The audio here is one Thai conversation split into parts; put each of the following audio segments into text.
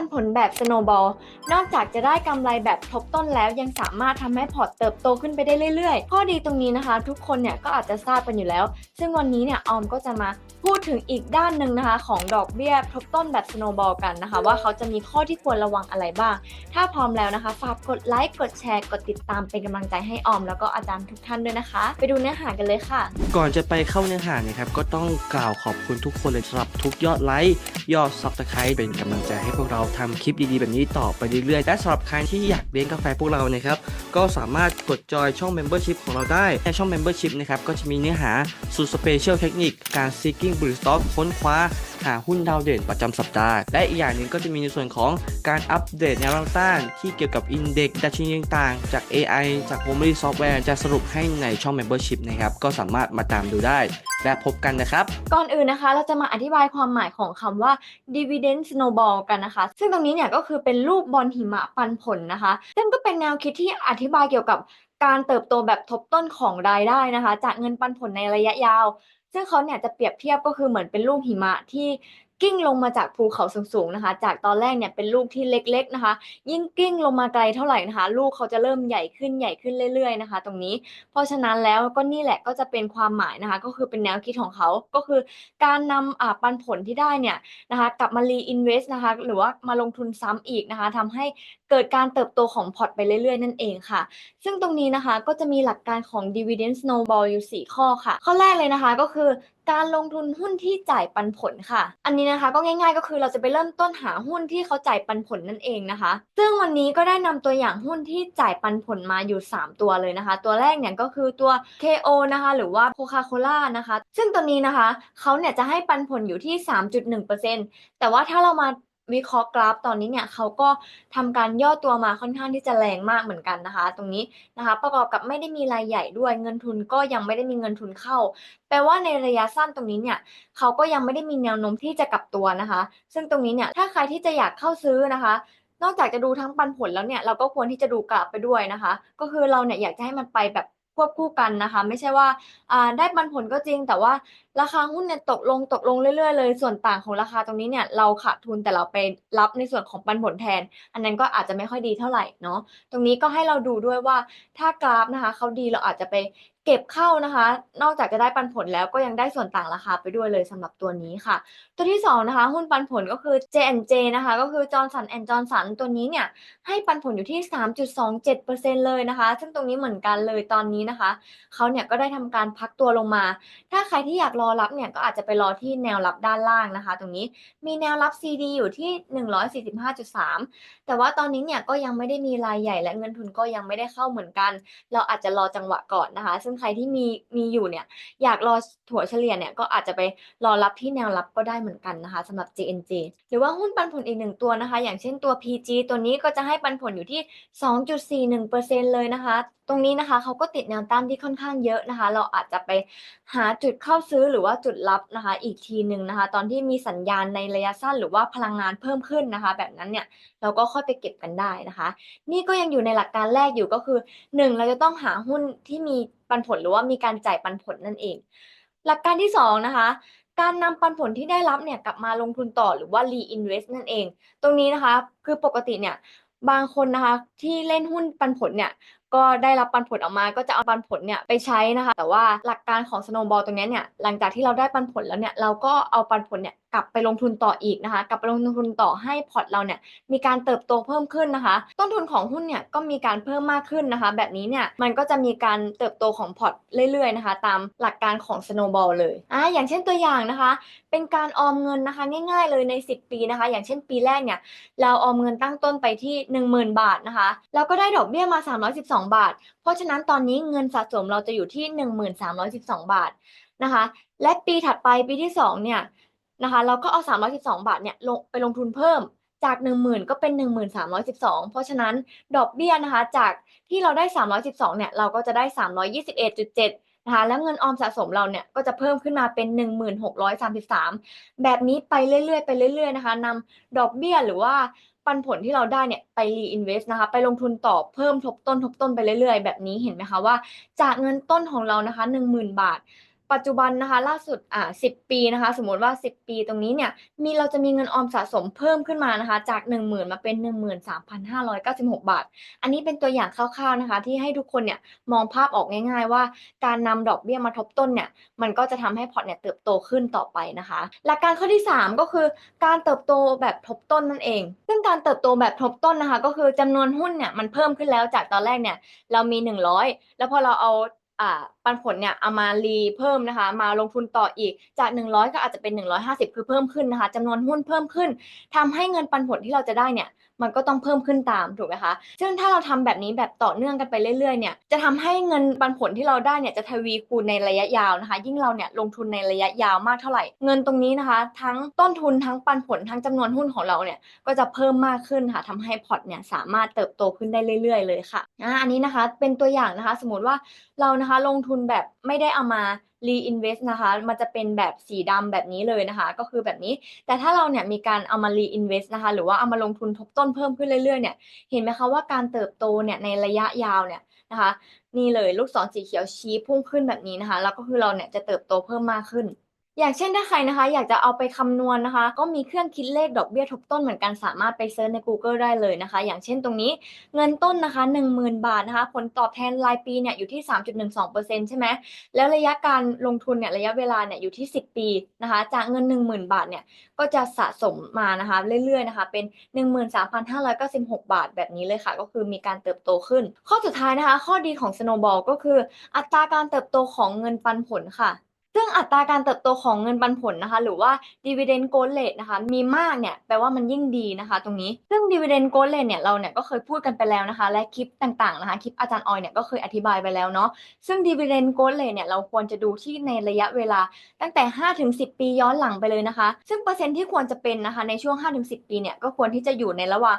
นผลแบบ snowball นอกจากจะได้กำไรแบบทบต้นแล้วยังสามารถทำให้พอร์ตเติบโตขึ้นไปได้เรื่อยๆ ข้อดีตรงนี้นะคะ ทุกคนเนี่ยก็อาจจะทราบกันอยู่แล้ว ซึ่งวันนี้เนี่ยออมก็จะมาพูดถึงอีกด้านหนึ่งนะคะ ของดอกเบี้ยทบต้นแบบ snowball กันนะคะ ว่าเขาจะมีข้อที่ควรระวังอะไรบ้าง ถ้าพร้อมแล้วนะคะฝากกดไลค์กดแชร์กดติดตามเป็นกำลังใจให้ออม แล้วก็อาจารย์ทุกท่านด้วยนะคะ ไปดูเนื้อหากันเลยค่ะ ก่อนจะไปเข้าเนื้อหานี่ยครับก็ต้องกล่าวขอบคุณทุกคนเลยสำหรับทุกยอดไลค์ยอดซับสไครต์เป็นกำลังใจให้พวกเราทำคลิปดีๆ แบบนี้ต่อไปเรื่อยๆ และสำหรับใครที่อยากเลี้ยงกาแฟพวกเราเนี่ยครับ ก็สามารถกดจอยช่อง Membership ของเราได้ ในช่อง Membership นะครับ ก็จะมีเนื้อหาสุดสเปเชียลเทคนิค การ seeking b u l l stock ค้นคว้า หาหุ้นดาวเด่นประจำสัปดาห์ และอีกอย่างหนึ่งก็จะมีในส่วนของการอัปเดตแนวต้าน ที่เกี่ยวกับอินเด็กดัชนีต่างๆ จาก AI จาก h o m e l y Software จะสรุปให้ในช่อง Membership นะครับ ก็สามารถมาตามดูได้ และพบกันนะครับ ก่อนอื่นนะคะ เราจะมาอธิบายความหมายของคำว่า dividend snowball กันนะคะ ซึ่งตรงนี้เนี่ยก็คือเป็นรูปบอลหิมะปันผลนะคะ ซึ่งก็เป็นแนวคิดที่อธิบายเกี่ยวกับการเติบโตแบบทบต้นของรายได้นะคะ จากเงินปันผลในระยะยาว ซึ่งเขาเนี่ยจะเปรียบเทียบก็คือเหมือนเป็นลูกหิมะที่ กิ้งลงมาจากภูเขาสูงๆนะคะ จากตอนแรกเนี่ยเป็นลูกที่เล็กๆนะคะ ยิ่งกิ้งลงมาไกลเท่าไหร่นะคะ ลูกเขาจะเริ่มใหญ่ขึ้นใหญ่ขึ้นเรื่อยๆนะคะ ตรงนี้ เพราะฉะนั้นแล้วก็นี่แหละก็จะเป็นความหมายนะคะ ก็คือเป็นแนวคิดของเขาก็คือการนำอ่าปันผลที่ได้เนี่ยนะคะกลับมา reinvest นะคะหรือว่ามาลงทุนซ้ำอีกนะคะทำให้เกิดการเติบโตของพอร์ตไปเรื่อยๆ นั่นเองค่ะ ซึ่งตรงนี้นะคะก็จะมีหลักการของ dividend snowball อยู่ 4 ข้อค่ะ ข้อแรกเลยนะคะก็คือ การลงทุนหุ้นที่จ่ายปันผลค่ะ อันนี้นะคะก็ง่าย ๆ ก็คือเราจะไปเริ่มต้นหาหุ้นที่เขาจ่ายปันผลนั่นเองนะคะ ซึ่งวันนี้ก็ได้นำตัวอย่างหุ้นที่จ่ายปันผลมาอยู่ 3 ตัวเลยนะคะ ตัวแรกเนี่ยก็คือตัว KO นะคะ หรือว่า Coca-Cola นะคะ ซึ่งตัวนี้นะคะเขาเนี่ยจะให้ปันผลอยู่ที่ 3.1%แต่ว่าถ้าเรามา วิเคราะห์กราฟตอนนี้เนี่ยเขาก็ทำการย่อตัวมาค่อนข้างที่จะแรงมากเหมือนกันนะคะ ตรงนี้นะคะประกอบกับไม่ได้มีรายใหญ่ด้วยเงินทุนก็ยังไม่ได้มีเงินทุนเข้า แปลว่าในระยะสั้นตรงนี้เนี่ยเขาก็ยังไม่ได้มีแนวโน้มที่จะกลับตัวนะคะ ซึ่งตรงนี้เนี่ยถ้าใครที่จะอยากเข้าซื้อนะคะนอกจากจะดูทั้งปันผลแล้วเนี่ยเราก็ควรที่จะดูกราฟไปด้วยนะคะ ก็คือเราเนี่ยอยากจะให้มันไปแบบ ควบคู่กันนะคะ ไม่ใช่ว่าได้ปันผลก็จริง แต่ว่าราคาหุ้นเนี่ยตกลงตกลงเรื่อยๆเลยส่วนต่างของราคาตรงนี้เนี่ยเราขาดทุนแต่เราไปรับในส่วนของปันผลแทน อันนั้นก็อาจจะไม่ค่อยดีเท่าไหร่เนาะตรงนี้ก็ให้เราดูด้วยว่าถ้ากราฟนะคะเขาดีเราอาจจะไป ก็บเข้านะคะ นอกจากจะได้ปันผลแล้วก็ยังได้ส่วนต่างราคาไปด้วยเลยสำหรับตัวนี้ค่ะ ตัวที่สองนะคะหุ้นปันผลก็คือ J&J นะคะก็คือ Johnson Johnson ตัวนี้เนี่ยให้ปันผลอยู่ที่ 3.27%เลยนะคะ ซึ่งตรงนี้เหมือนกันเลยตอนนี้นะคะเขาเนี่ยก็ได้ทำการพักตัวลงมา ถ้าใครที่อยากรอรับเนี่ยก็อาจจะไปรอที่แนวรับด้านล่างนะคะ ตรงนี้มีแนวรับ CD อยู่ที่ 145.3 แต่ว่าตอนนี้เนี่ยก็ยังไม่ได้มีรายใหญ่และเงินทุนก็ยังไม่ได้เข้าเหมือนกัน เราอาจจะรอจังหวะก่อนนะคะ ซึ่งใครที่มีมีอยู่เนี่ย อยากรอถัวเฉลี่ยเนี่ยก็อาจจะไปรอรับที่แนวรับก็ได้เหมือนกันนะคะสำหรับ JNJ หรือว่าหุ้นปันผลอีกหนึ่งตัวนะคะ อย่างเช่นตัว PG ตัวนี้ก็จะให้ปันผลอยู่ที่ 2.41%เลยนะคะ ตรงนี้นะคะเขาก็ติดแนวต้านที่ค่อนข้างเยอะนะคะ เราอาจจะไปหาจุดเข้าซื้อหรือว่าจุดรับนะคะ อีกทีหนึ่งนะคะ ตอนที่มีสัญญาณในระยะสั้นหรือว่าพลังงานเพิ่มขึ้นนะคะ แบบนั้นเนี่ยเราก็ค่อยไปเก็บกันได้นะคะ นี่ก็ยังอยู่ในหลักการแรกอยู่ก็คือ 1 เราจะต้องหาหุ้นที่มี ปันผลหรือว่ามีการจ่ายปันผลนั่นเอง หลักการที่2นะคะการนำปันผลที่ได้รับเนี่ยกลับมาลงทุนต่อหรือว่า reinvest นั่นเอง ตรงนี้นะคะคือปกติเนี่ยบางคนนะคะที่เล่นหุ้นปันผลเนี่ย ก็ได้รับปันผลออกมาก็จะเอาปันผลเนี่ยไปใช้นะคะ แต่ว่าหลักการของ snowball ตรงนี้เนี่ยหลังจากที่เราได้ปันผลแล้วเนี่ยเราก็เอาปันผลเนี่ยกลับไปลงทุนต่ออีกนะคะ กลับไปลงทุนต่อให้พอร์ตเราเนี่ยมีการเติบโตเพิ่มขึ้นนะคะ ต้นทุนของหุ้นเนี่ยก็มีการเพิ่มมากขึ้นนะคะ แบบนี้เนี่ยมันก็จะมีการเติบโตของพอร์ตเรื่อยๆนะคะ ตามหลักการของ snowball เลยอ่าอย่างเช่นตัวอย่างนะคะ เป็นการออมเงินนะคะ ง่าย ๆ เลยใน 10 ปีนะคะ อย่างเช่นปีแรกเนี่ยเราออมเงินตั้งต้นไปที่ 10,000 บาทนะคะ แล้วก็ได้ดอกเบี้ยมา 312บาท เพราะฉะนั้นตอนนี้เงินสะสมเราจะอยู่ที่ 1312 บาทนะคะ และปีถัดไปปีที่ 2 เนี่ยนะคะเราก็เอา 312 บาทเนี่ยลงไปลงทุนเพิ่มจาก 10,000 ก็เป็น 1312 เพราะฉะนั้นดอกเบี้ยนะคะจากที่เราได้ 312 เนี่ยเราก็จะได้ 321.7 นะคะแล้วเงินออมสะสมเราเนี่ยก็จะเพิ่มขึ้นมาเป็น 1633 แบบนี้ไปเรื่อยๆ ไปเรื่อยๆนะคะนำดอกเบี้ยหรือว่าปันผลที่เราได้เนี่ยไปรีอินเวสต์นะคะ ไปลงทุนต่อเพิ่มทบต้นทบต้นไปเรื่อยๆ แบบนี้เห็นไหมคะว่า จากเงินต้นของเรานะคะ 10,000 บาท ปัจจุบันนะคะ ล่าสุดอ่า10ปีนะคะ สมมติว่า 10 ปีตรงนี้เนี่ยมีเราจะมีเงินออมสะสมเพิ่มขึ้นมานะคะ จาก 10,000 มาเป็น 13,596 บาท อันนี้เป็นตัวอย่างคร่าวๆนะคะ ที่ให้ทุกคนเนี่ยมองภาพออกง่าย ๆ ว่าการนำดอกเบี้ยมาทบต้นเนี่ยมันก็จะทำให้พอร์ตเนี่ยเติบโตขึ้นต่อไปนะคะหลักการข้อที่ 3 ก็คือการเติบโตแบบทบต้นนั่นเอง ซึ่งการเติบโตแบบทบต้นนะคะ ก็คือจำนวนหุ้นเนี่ยมันเพิ่มขึ้นแล้วจากตอนแรกเนี่ยเรามี 100 แล้วพอเราเอาอ่าปันผลเนี่ยเอามารีเพิ่มนะคะ มาลงทุนต่ออีกจาก 100 ก็อาจจะเป็น 150 คือเพิ่มขึ้นนะคะจำนวนหุ้นเพิ่มขึ้นทำให้เงินปันผลที่เราจะได้เนี่ยมันก็ต้องเพิ่มขึ้นตามถูกไหมคะ ซึ่งถ้าเราทำแบบนี้แบบต่อเนื่องกันไปเรื่อยๆเนี่ย จะทำให้เงินปันผลที่เราได้เนี่ยจะทวีคูณในระยะยาวนะคะ ยิ่งเราเนี่ยลงทุนในระยะยาวมากเท่าไหร่ เงินตรงนี้นะคะ ทั้งต้นทุนทั้งปันผลทั้งจำนวนหุ้นของเราเนี่ยก็จะเพิ่มมากขึ้นค่ะทำให้พอร์ตเนี่ยสามารถเติบโตขึ้นได้เรื่อย ๆ เลยค่ะ อันนี้นะคะเป็นตัวอย่างนะคะ สมมติว่าเรานะคะลงทุนแบบไม่ได้เอามา reinvest นะคะ มันจะเป็นแบบสีดำแบบนี้เลยนะคะ ก็คือแบบนี้ แต่ถ้าเราเนี่ยมีการเอามา reinvest นะคะ หรือว่าเอามาลงทุนทบต้นเพิ่มขึ้นเรื่อยๆ เนี่ย เห็นไหมคะว่าการเติบโตเนี่ยในระยะยาวเนี่ยนะคะ นี่เลยลูกศรสีเขียวชี้พุ่งขึ้นแบบนี้นะคะ แล้วก็คือเราเนี่ยจะเติบโตเพิ่มมากขึ้น อย่างเช่นถ้าใครนะคะ อยากจะเอาไปคำนวณนะคะ ก็มีเครื่องคิดเลขดอกเบี้ยทบต้นเหมือนกันสามารถไปเซิร์ชใน Google ได้เลยนะคะ อย่างเช่นตรงนี้เงินต้นนะคะ 10,000 บาทนะคะ ผลตอบแทนรายปีเนี่ยอยู่ที่ 3.12%ใช่ไหมแล้วระยะการลงทุนเนี่ยระยะเวลาเนี่ยอยู่ที่ 10 ปีนะคะ จากเงิน 10,000 บาทเนี่ยก็จะสะสมมานะคะ เรื่อยๆนะคะ เป็น 13,596 บาทแบบนี้เลยค่ะ ก็คือมีการเติบโตขึ้น ข้อสุดท้ายนะคะ ข้อดีของ Snowball ก็คือ อัตราการเติบโตของเงินปันผลค่ะ ซึ่งอัตราการเติบโตของเงินปันผลนะคะ หรือว่า dividend growth rate นะคะ มีมากเนี่ยแปลว่ามันยิ่งดีนะคะ ตรงนี้ ซึ่ง dividend growth rate เนี่ยเราเนี่ยก็เคยพูดกันไปแล้วนะคะ และคลิปต่างๆนะคะ คลิปอาจารย์ออยเนี่ยก็เคยอธิบายไปแล้วเนาะ ซึ่ง dividend growth rate เนี่ยเราควรจะดูที่ในระยะเวลาตั้งแต่ 5-10 ปีย้อนหลังไปเลยนะคะ ซึ่งเปอร์เซ็นต์ที่ควรจะเป็นนะคะในช่วง 5-10 ปีเนี่ยก็ควรที่จะอยู่ในระหว่าง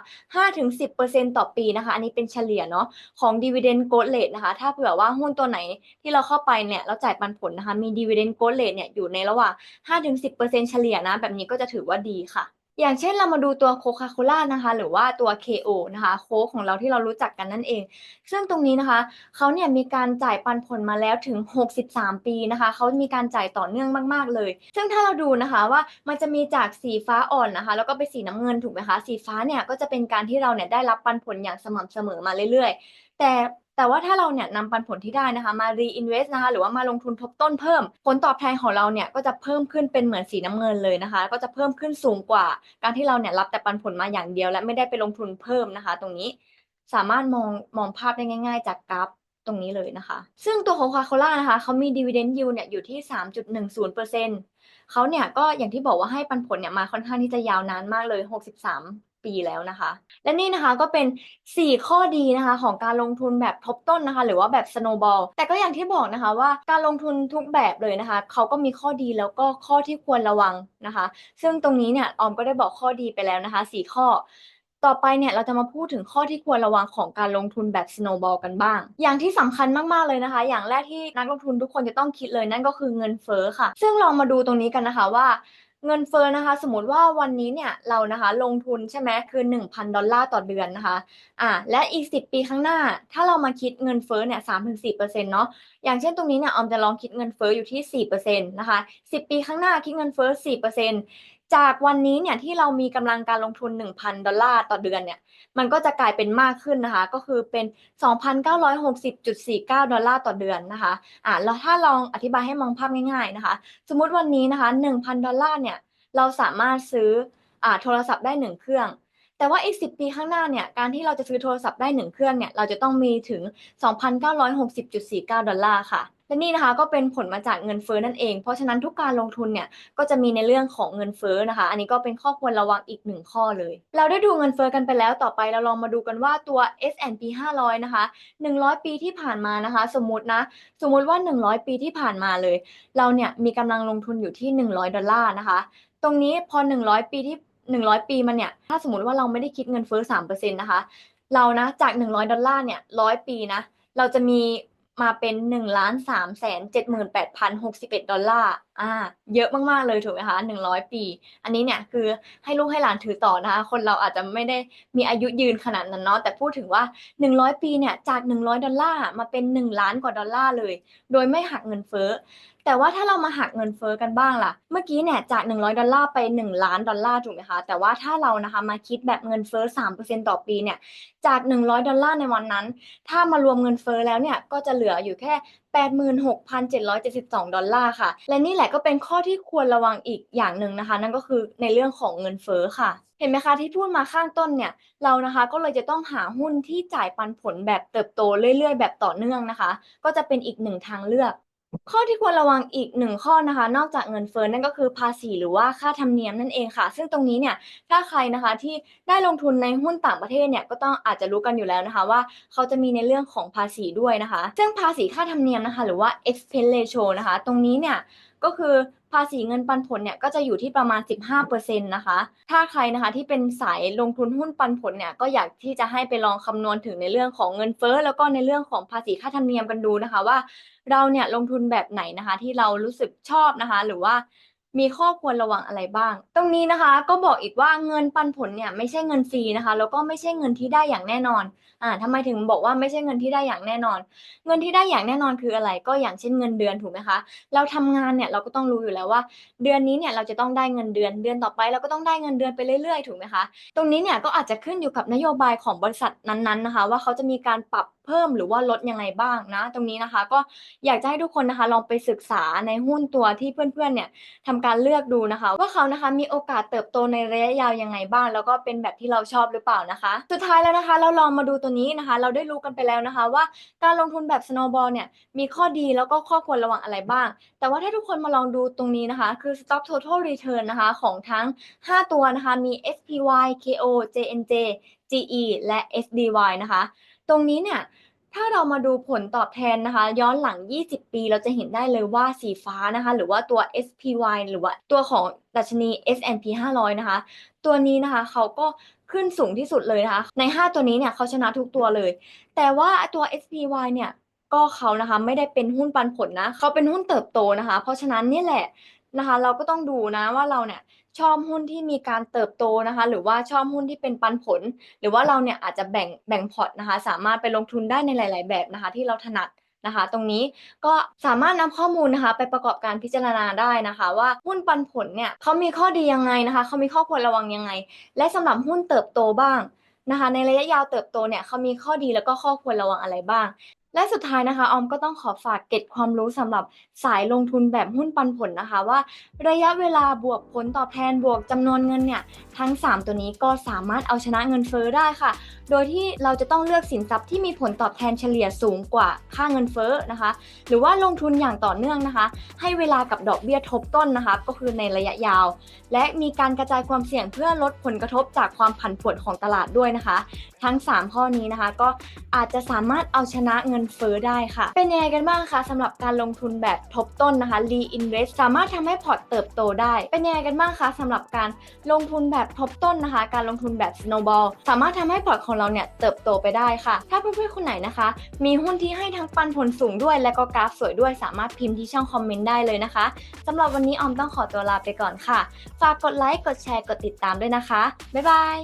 5-10%ต่อปีนะคะ อันนี้เป็นเฉลี่ยเนาะของ dividend growth rate นะคะ ถ้าเผื่อว่าหุ้นตัวไหนที่เราเข้าไปเนี่ยเราจ่ายปันผลนะคะมี dividend growth rate เนี่ยอยู่ในระหว่าง 5-10%เฉลี่ยนะ แบบนี้ก็จะถือว่าดีค่ะอย่างเช่นเรามาดูตัวโคคาโคล่านะคะหรือว่าตัว KO นะคะโค้กของเราที่เรารู้จักกันนั่นเอง ซึ่งตรงนี้นะคะเขาเนี่ยมีการจ่ายปันผลมาแล้วถึง 63 ปีนะคะเขามีการจ่ายต่อเนื่องมาก ๆ เลย ซึ่งถ้าเราดูนะคะว่ามันจะมีจากสีฟ้าอ่อนนะคะ แล้วก็ไปสีน้ำเงินถูกไหมคะสีฟ้าเนี่ยก็จะเป็นการที่เราเนี่ยได้รับปันผลอย่างสม่ำเสมอมาเรื่อยๆ แต่ แต่ว่าถ้าเราเนี่ยนำปันผลที่ได้นะคะมา reinvest นะคะหรือว่ามาลงทุนทบต้นเพิ่ม ผลตอบแทนของเราเนี่ยก็จะเพิ่มขึ้นเป็นเหมือนสีน้ำเงินเลยนะคะ ก็จะเพิ่มขึ้นสูงกว่า การที่เราเนี่ยรับแต่ปันผลมาอย่างเดียว และไม่ได้ไปลงทุนเพิ่มนะคะ ตรงนี้สามารถมองมองภาพได้ง่าย ๆ จากกราฟตรงนี้เลยนะคะ ซึ่งตัวโคคาโคล่านะคะเขามี dividend yield เนี่ยอยู่ที่ 3.10%เขาเนี่ยก็อย่างที่บอกว่าให้ปันผลเนี่ยมาค่อนข้างที่จะยาวนานมากเลย 63 ปีแล้วนะคะ และนี่นะคะก็เป็น 4 ข้อดีนะคะของการลงทุนแบบทบต้นนะคะ หรือว่าแบบ snowball แต่ก็อย่างที่บอกนะคะว่าการลงทุนทุกแบบเลยนะคะเขาก็มีข้อดีแล้วก็ข้อที่ควรระวังนะคะ ซึ่งตรงนี้เนี่ยออมก็ได้บอกข้อดีไปแล้วนะคะ 4 ข้อต่อไปเนี่ยเราจะมาพูดถึงข้อที่ควรระวังของการลงทุนแบบ snowball กันบ้าง อย่างที่สำคัญมากๆเลยนะคะ อย่างแรกที่นักลงทุนทุกคนจะต้องคิดเลยนั่นก็คือเงินเฟ้อค่ะ ซึ่งลองมาดูตรงนี้กันนะคะว่า เงินเฟ้อนะคะ สมมติว่าวันนี้เนี่ยเรานะคะลงทุนใช่ไหมคือ 1,000 ดอลลาร์ต่อเดือนนะคะอ่าและอีก 10 ปีข้างหน้า ถ้าเรามาคิดเงินเฟ้อเนี่ย3-4%เนาะอย่างเช่นตรงนี้เนี่ยออมจะลองคิดเงินเฟ้ออยู่ที่4%นะคะ10ปีข้างหน้าคิดเงินเฟ้อ4% จากวันนี้เนี่ยที่เรามีกำลังการลงทุน 1,000 ดอลลาร์ต่อเดือนเนี่ยมันก็จะกลายเป็นมากขึ้นนะคะ ก็คือเป็น 2,960.49 ดอลลาร์ต่อเดือนนะคะอ่าแล้วถ้าลองอธิบายให้มองภาพง่าย ๆนะคะ สมมุติวันนี้นะคะ 1,000 ดอลลาร์เนี่ยเราสามารถซื้ออ่าโทรศัพท์ได้ 1 เครื่องแต่ว่าอีก 10 ปีข้างหน้าเนี่ย การที่เราจะซื้อโทรศัพท์ได้ 1 เครื่องเนี่ย เราจะต้องมีถึง 2,960.49 ดอลลาร์ค่ะ และนี่นะคะก็เป็นผลมาจากเงินเฟ้อนั่นเอง เพราะฉะนั้นทุกการลงทุนเนี่ยก็จะมีในเรื่องของเงินเฟ้อนะคะ อันนี้ก็เป็นข้อควรระวังอีกหนึ่งข้อเลย เราได้ดูเงินเฟ้อกันไปแล้วต่อไปเราลองมาดูกันว่าตัว S&P 500 นะคะ 100 ปีที่ผ่านมานะคะ สมมตินะ สมมุติว่า 100 ปีที่ผ่านมาเลย เราเนี่ยมีกำลังลงทุนอยู่ที่ 100 ดอลลาร์นะคะ ตรงนี้พอ 100 ปีที่ 100 ปีมันเนี่ย ถ้าสมมติว่าเราไม่ได้คิดเงินเฟ้อ3%นะคะ เรานะจาก 100 ดอลลาร์เนี่ย 100 ปีนะ เราจะมี มาเป็นหนึ่งล้านสามแสนเจ็ดหมื่นแปดพันหกสิบเอลลาร์อ่า เยอะมากๆเลยถูกไหมคะหนึ่งร้อยปี อันนี้เนี่ยคือให้ลูกให้หลานถือต่อนะคะ คนเราอาจจะไม่ได้มีอายุยืนขนาดนั้นเนาะแต่พูดถึงว่าหนึ่งร้อยปีเนี่ยจากหนึ่งร้อยดอลลาร์มาเป็นหนึ่งล้านกว่าดอลลาร์เลย โดยไม่หักเงินเฟ้อ แต่ว่าถ้าเรามาหักเงินเฟ้อกันบ้างล่ะ เมื่อกี้เนี่ยจาก 100 ดอลลาร์ไป 1 ล้านดอลลาร์ถูกไหมคะ แต่ว่าถ้าเรานะคะมาคิดแบบเงินเฟ้อ3%ต่อปีเนี่ย จาก 100 ดอลลาร์ในวันนั้น ถ้ามารวมเงินเฟ้อแล้วเนี่ย ก็จะเหลืออยู่แค่86,772 ดอลลาร์ค่ะ และนี่แหละก็เป็นข้อที่ควรระวังอีกอย่างหนึ่งนะคะ นั่นก็คือในเรื่องของเงินเฟ้อค่ะ เห็นไหมคะที่พูดมาข้างต้นเนี่ย เรานะคะก็เลยจะต้องหาหุ้นที่จ่ายปันผลแบบเติบโตเรื่อยๆ แบบต่อเนื่องนะคะ ก็จะเป็นอีกหนึ่งทางเลือก ข้อที่ควรระวังอีกหนึ่งข้อนะคะ นอกจากเงินเฟ้อนั่นก็คือภาษีหรือว่าค่าธรรมเนียมนั่นเองค่ะ ซึ่งตรงนี้เนี่ยถ้าใครนะคะที่ได้ลงทุนในหุ้นต่างประเทศเนี่ยก็ต้องอาจจะรู้กันอยู่แล้วนะคะว่าเขาจะมีในเรื่องของภาษีด้วยนะคะ ซึ่งภาษีค่าธรรมเนียมนะคะ หรือว่า expense ratio นะคะ ตรงนี้เนี่ยก็คือ ภาษีเงินปันผลเนี่ยก็จะอยู่ที่ประมาณ 15%นะคะ ถ้าใครนะคะที่เป็นสายลงทุนหุ้นปันผลเนี่ยก็อยากที่จะให้ไปลองคำนวณถึงในเรื่องของเงินเฟ้อแล้วก็ในเรื่องของภาษีค่าธรรมเนียมกันดูนะคะว่า เราเนี่ยลงทุนแบบไหนนะคะ ที่เรารู้สึกชอบนะคะ หรือว่า มีข้อควรระวังอะไรบ้าง ตรงนี้นะคะก็บอกอีกว่าเงินปันผลเนี่ยไม่ใช่เงินฟรีนะคะ แล้วก็ไม่ใช่เงินที่ได้อย่างแน่นอนอ่าทำไมถึงบอกว่าไม่ใช่เงินที่ได้อย่างแน่นอน เงินที่ได้อย่างแน่นอนคืออะไร ก็อย่างเช่นเงินเดือนถูกไหมคะ เราทำงานเนี่ยเราก็ต้องรู้อยู่แล้วว่า เดือนนี้เนี่ยเราจะต้องได้เงินเดือนเดือนต่อไป เราก็ต้องได้เงินเดือนไปเรื่อยๆ ถูกไหมคะ ตรงนี้เนี่ยก็อาจจะขึ้นอยู่กับนโยบายของบริษัทนั้นๆนะคะ ว่าเขาจะมีการปรับ พิ่มหรือว่าลดยังไงบ้างนะ ตรงนี้นะคะ ก็อยากจะให้ทุกคนนะคะลองไปศึกษาในหุ้นตัวที่เพื่อนๆเนี่ยทำการเลือกดูนะคะ ว่าเขานะคะมีโอกาสเติบโตในระยะยาวยังไงบ้าง แล้วก็เป็นแบบที่เราชอบหรือเปล่านะคะ สุดท้ายแล้วนะคะ เราลองมาดูตัวนี้นะคะ เราได้รู้กันไปแล้วนะคะ ว่าการลงทุนแบบ snowball เนี่ยมีข้อดีแล้วก็ข้อควรระวังอะไรบ้าง แต่ว่าถ้าทุกคนมาลองดูตรงนี้นะคะ คือ stock total return นะคะของทั้ง 5 ตัวนะคะมี SPY KO JNJ GE และ SDY นะคะ ตรงนี้เนี่ยถ้าเรามาดูผลตอบแทนนะคะ ย้อนหลัง 20 ปีเราจะเห็นได้เลยว่าสีฟ้านะคะ หรือว่าตัว SPY หรือว่าตัวของดัชนี S&P 500 นะคะ ตัวนี้นะคะเขาก็ขึ้นสูงที่สุดเลยนะคะ ใน 5 ตัวนี้เนี่ยเขาชนะทุกตัวเลย แต่ว่าตัว SPY เนี่ยก็เขานะคะไม่ได้เป็นหุ้นปันผลนะเขาเป็นหุ้นเติบโตนะคะ เพราะฉะนั้นนี่แหละ นะคะ เราก็ต้องดูนะว่าเราเนี่ยชอบหุ้นที่มีการเติบโตนะคะ หรือว่าชอบหุ้นที่เป็นปันผล หรือว่าเราเนี่ยอาจจะแบ่งแบ่งพอร์ตนะคะ สามารถไปลงทุนได้ในหลาย ๆ แบบนะคะ ที่เราถนัดนะคะ ตรงนี้ก็สามารถนำข้อมูลนะคะ ไปประกอบการพิจารณาได้นะคะ ว่าหุ้นปันผลเนี่ยเขามีข้อดียังไงนะคะเขามีข้อควรระวังยังไง และสำหรับหุ้นเติบโตบ้างนะคะ ในระยะยาวเติบโตเนี่ยเขามีข้อดีแล้วก็ข้อควรระวังอะไรบ้าง และสุดท้ายนะคะออมก็ต้องขอฝากเก็บความรู้สำหรับสายลงทุนแบบหุ้นปันผลนะคะ ว่าระยะเวลาบวกผลตอบแทนบวกจำนวนเงินเนี่ยทั้ง 3 ตัวนี้ก็สามารถเอาชนะเงินเฟ้อได้ค่ะ โดยที่เราจะต้องเลือกสินทรัพย์ที่มีผลตอบแทนเฉลี่ยสูงกว่าค่าเงินเฟ้อนะคะ หรือว่าลงทุนอย่างต่อเนื่องนะคะ ให้เวลากับดอกเบี้ยทบต้นนะคะ ก็คือในระยะยาว และมีการกระจายความเสี่ยงเพื่อลดผลกระทบจากความผันผวนของตลาดด้วยนะคะ ทั้ง 3 ข้อนี้นะคะ ก็อาจจะสามารถเอาชนะเงินเฟ้อได้ค่ะ เป็นยังไงกันบ้างคะสำหรับการลงทุนแบบทบต้นนะคะ reinvest สามารถทำให้พอร์ตเติบโตได้ เป็นยังไงกันบ้างคะสำหรับการลงทุนแบบทบต้นนะคะ การลงทุนแบบ snowball สามารถทำให้พอร์ตของเราเนี่ยเติบโตไปได้ค่ะ ถ้าเพื่อนๆคนไหนนะคะ มีหุ้นที่ให้ทั้งปันผลสูงด้วย และก็กราฟสวยด้วยสามารถพิมพ์ที่ช่องคอมเมนต์ได้เลยนะคะสำหรับวันนี้ออมต้องขอตัวลาไปก่อนค่ะ ฝากกดไลค์กดแชร์กดติดตามด้วยนะคะบ๊ายบาย